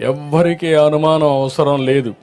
ఎవ్వరికీ అనుమానం అవసరం లేదు.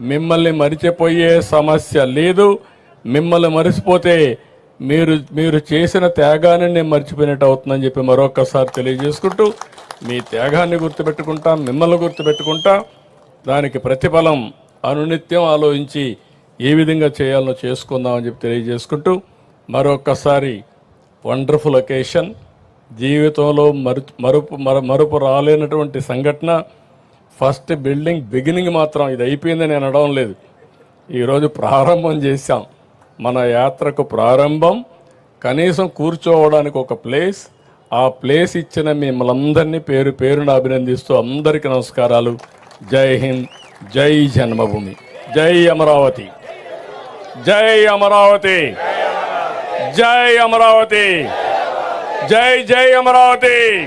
మిమ్మల్ని మరిచిపోయే సమస్య లేదు. మిమ్మల్ని మరిచిపోతే మీరు మీరు చేసిన త్యాగాన్ని నేను మర్చిపోయినట్టు అవుతుందని చెప్పి మరొకసారి తెలియజేసుకుంటూ మీ త్యాగాన్ని గుర్తుపెట్టుకుంటా మిమ్మల్ని గుర్తుపెట్టుకుంటా. దానికి ప్రతిఫలం అనునిత్యం ఆలోచించి ఏ విధంగా చేయాలో చేసుకుందామని చెప్పి తెలియజేసుకుంటూ మరొకసారి వండర్ఫుల్ ఒకేషన్. జీవితంలో మరు మరుపు మర- మరుపు రాలేనటువంటి సంఘటన ఫస్ట్ బిల్డింగ్ బిగినింగ్ మాత్రం ఇది అయిపోయిందని నేను అనడం లేదు. ఈరోజు ప్రారంభం చేశాం. మన యాత్రకు ప్రారంభం. కనీసం కూర్చోవడానికి ఒక ప్లేస్. ఆ ప్లేస్ ఇచ్చిన మిమ్మల్ందరినీ పేరు పేరున అభినందిస్తూ అందరికీ నమస్కారాలు. జై హింద్ జై జన్మభూమి. జై అమరావతి. జై అమరావతి. జై అమరావతి. జై జై అమరావతి.